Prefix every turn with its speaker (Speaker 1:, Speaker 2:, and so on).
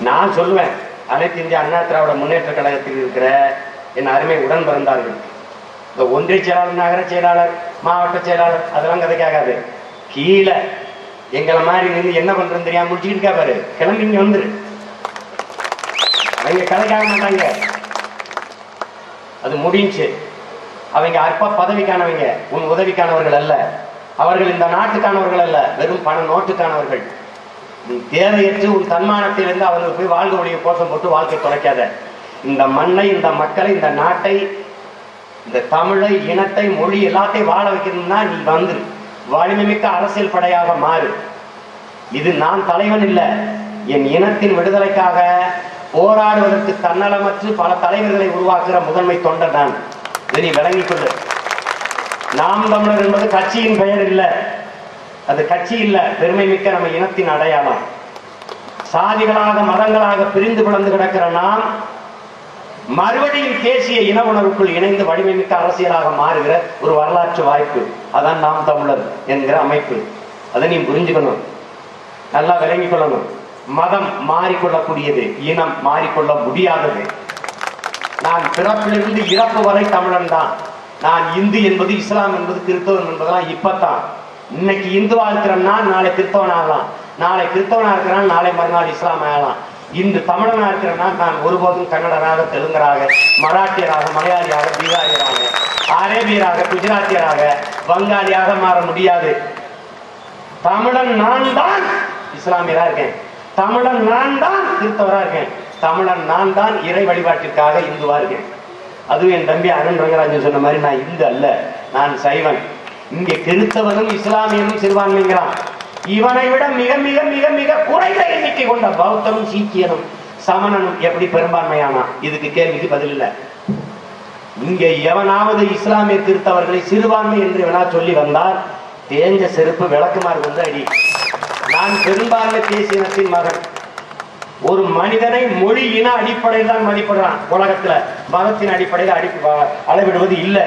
Speaker 1: நான் சொல்லுவேன் அனைத்து இந்திய அண்ணா திராவிட முன்னேற்ற கழகத்தில் இருக்கிற என் அருமை உடன் பிறந்தார்கள் இந்த ஒன்றிய செயலாளர் நகர செயலாளர் மாவட்ட செயலாளர் அதெல்லாம் கதைக்காகாது கீழே எங்களை மாதிரி நின்று என்ன பண்றதுன்னு தெரியாம முடிச்சுக்கிட்டு பாரு. கிளம்பி இங்க வந்துரு. அவங்க கதைக்காக மாட்டாங்க. அது முடிஞ்சு. அவங்க அற்ப பதவிக்கானவங்க உன் உதவிக்கானவர்கள் அல்ல. அவர்கள் இந்த நாட்டுக்கானவர்கள் அல்ல வெறும் பண நோட்டுக்கானவர்கள். நீ தேவையற்று உன் தன்மானத்திலிருந்து அவர்கள் போய் வாழ்க ஒழிய கோஷம் போட்டு வாழ்க்கை தொலைக்காத இந்த மண்ணை இந்த மக்களை இந்த நாட்டை இந்த தமிழை இனத்தை மொழி எல்லாத்தையும் வாழ வைக்கணும்னா நீ வந்து வலிமைமிக்க அரசியல் படையாக மாறு. இது நான் தலைவன் இல்லை. என் இனத்தின் விடுதலைக்காக போராடுவதற்கு தன்னலமற்று பல தலைவர்களை உருவாக்குகிற முதன்மை தொண்டர் நான். இதை நீ விளங்கிக் கொள்ளு. நாம் தமிழர் என்பது கட்சியின் பெயர் இல்லை. அது கட்சி இல்ல பெருமை மிக்க நம்ம இனத்தின் அடையாளம். சாதிகளாக மதங்களாக பிரிந்து பிளந்து கிடக்கிற நாம் மறுபடியும் தேசிய இன உணர்வுக்குள் இணைந்து வடிவமிக்க அரசியலாக மாறுகிற ஒரு வரலாற்று வாய்ப்பு அதான் நாம் தமிழர் என்கிற அமைப்பு. அதை நீ புரிஞ்சுக்கணும். நல்லா விளங்கிக் கொள்ளணும். மதம் மாறிக்கொள்ளக்கூடியது இனம் மாறிக்கொள்ள முடியாதது. நான் பிறப்பிலிருந்து இறப்பு வரை தமிழன் தான். நான் இந்து என்பது இஸ்லாம் என்பது கிறிஸ்தவன் என்பதெல்லாம் இப்பத்தான். இன்னைக்கு இந்துவா இருக்கிறேன்னா நாளை கிறிஸ்தவன் ஆகலாம். நாளை கிறிஸ்தவனா இருக்கிறான் நாளை மறுநாள் இஸ்லாம் ஆகலாம். இன்று தமிழனா இருக்கிறனா நான் ஒருபோதும் கன்னடராக தெலுங்கராக மராட்டியராக மலையாளியாக பீகாரியராக அரேபியராக குஜராத்தியராக வங்காளியாக மாற முடியாது. தமிழன் நான் தான் இஸ்லாமியரா இருக்கேன். தமிழன் நான் தான் கிறிஸ்தவரா இருக்கேன். தமிழன் நான் தான் இறை வழிபாட்டிற்காக இந்துவா இருக்கேன். அதுவும் என் தம்பி அருண் ரங்கராஜன் சொன்ன மாதிரி நான் இந்து அல்ல. நான் சைவன். இங்க கிறிஸ்தவனும் இஸ்லாமியனும் சிறுபான்மைங்கிறான். இவனை விட மிக மிக மிக மிக குறைந்த எண்ணிக்கை கொண்ட பௌத்தனும் சீக்கியனும் சமணனும் எப்படி பெரும்பான்மையானா? இதுக்கு கேள்விக்கு பதில் இல்லை. இங்க எவனாவது இஸ்லாமிய கிறிஸ்தவர்களை சிறுபான்மை என்று வேணா சொல்லி வந்தால் தேஞ்ச செருப்பு விளக்குமாறு வந்து அடி. நான் பெரும்பான்மை தேசியனத்தின் மகன். ஒரு மனிதனை மொழி இன அடிப்படையில் தான் மதிப்பிடுறான் உலகத்துல. மதத்தின் அடிப்படையில் அடி அளவிடுவது இல்லை.